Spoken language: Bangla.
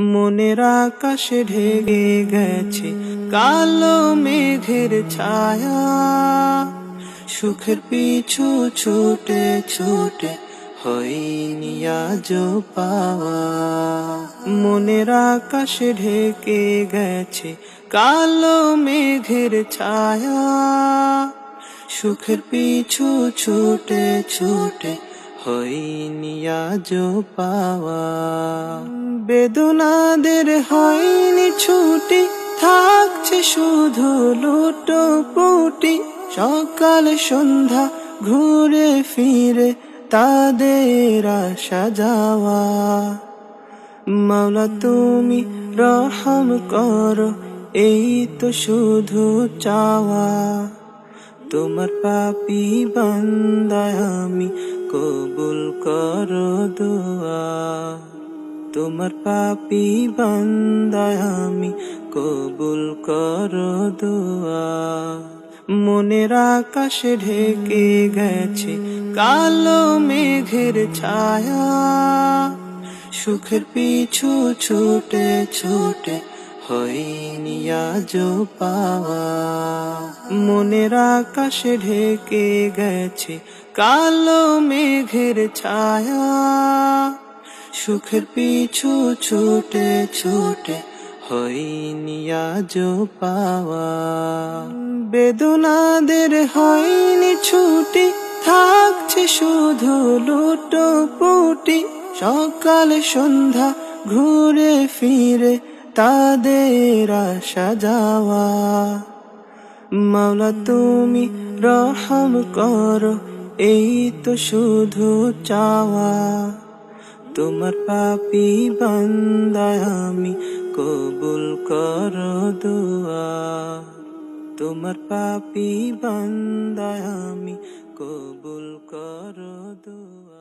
মনের আকাশে ঢেকে গেছে কালো মেঘের ছায়া। সুখের পিছু ছুটে ছুটে হইনি আজ পাওয়া। মনের আকাশে ঢেকে গেছে কালো মেঘের ছায়া। সুখের পিছু ছুটে ছুটে হইনি আজ পাওয়া। বেদনাদের হয়নি ছুটি, থাকছে শুধু লুটো পুটি সকাল, সন্ধ্যা, ঘুরে ফিরে তাদের আসা যাওয়া। মাওলা, তুমি রহম করো, এই তো শুধু চাওয়া। তোমার পাপি বান্দায় আমি কবুল করো দোয়া। তোমার পাপি বান্দায় আমি কবুল করো দোয়া। মনের আকাশে ঢেকে গেছে কালো মেঘের ছায়া। সুখের পিছু ছুটে ছুটে হইনি আজ পাওয়া। মনের আকাশে ঢেকে গেছে কালো মেঘের ছায়া। সুখের পিছু ছুটে ছুটে হইনি আজ পাওয়া। বেদনাদের হয়নি ছুটি, থাকছে শুধু লুটো পুটি। সকাল সন্ধ্যা ঘুরে ফিরে তাদের আসা যাওয়া। মাওলা তুমি রহম করো, এই তো শুধু চাওয়া। তোমার পাপি বান্দা আমি কবুল করো দোয়া। তোমার পাপি বান্দা আমি কবুল করো দোয়া।